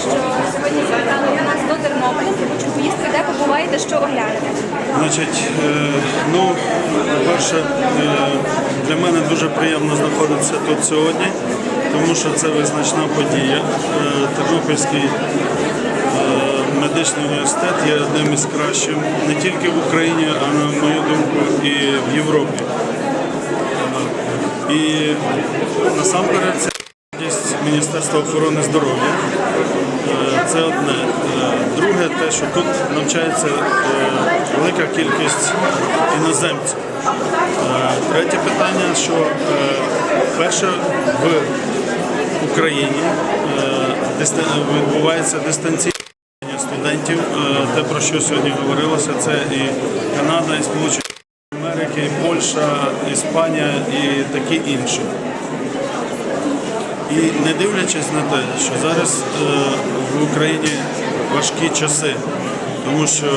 що сьогодні завітали до нас до Тернополя. Хочу поїздки, де побуваєте, що оглянете. Значить, е, ну, по-перше, е, для мене дуже приємно знаходитися тут сьогодні, тому що це визначна подія. Е, Тернопільський медичний університет є одним із кращих не тільки в Україні, а на мою думку, і в Європі. І насамперед це Міністерства охорони здоров'я. Е, Це одне. Е, Друге, те, що тут навчається е, велика кількість іноземців. Третє питання, що перше в Україні відбувається дистанційне студентів. Те, про що сьогодні говорилося, це і Канада, і Сполучені Америки, і Польща, Іспанія і такі інші. І не дивлячись на те, що зараз е, в Україні важкі часи, тому що е,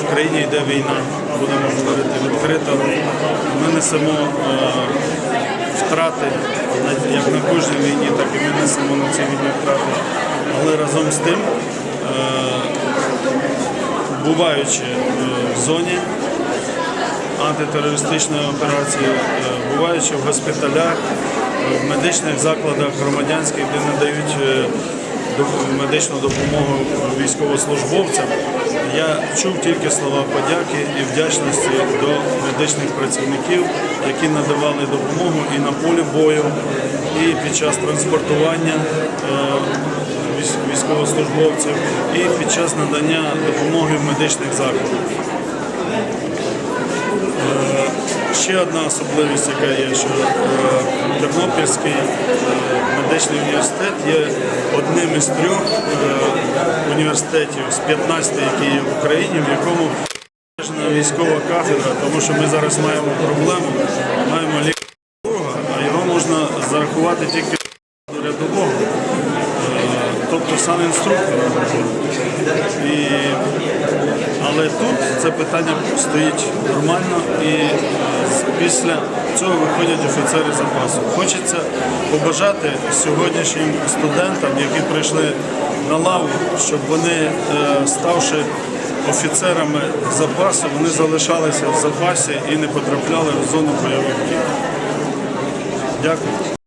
в країні йде війна, будемо говорити відкрито, ми несемо е, втрати, як на кожній війні, так і ми несемо на цій війні втрати. Але разом з тим, буваючи в зоні антитерористичної операції, буваючи в госпіталях, в медичних закладах громадянських, де надають е, медичну допомогу військовослужбовцям, я чув тільки слова подяки і вдячності до медичних працівників, які надавали допомогу і на полі бою, і під час транспортування е, військовослужбовців, і під час надання допомоги в медичних закладах. Ще одна особливість, яка є, що е, Тернопільський е, медичний університет є одним із трьох е, університетів з 15, які є в Україні, в якому військова кафедра, тому що ми зараз маємо проблему, маємо лікаря, а його можна зарахувати тільки до рядового, тобто сам інструктор. І але тут це питання стоїть нормально і е, після цього виходять офіцери запасу. Хочеться побажати сьогоднішнім студентам, які прийшли на лаву, щоб вони, е, ставши офіцерами запасу, вони залишалися в запасі і не потрапляли в зону бойових дій. Дякую.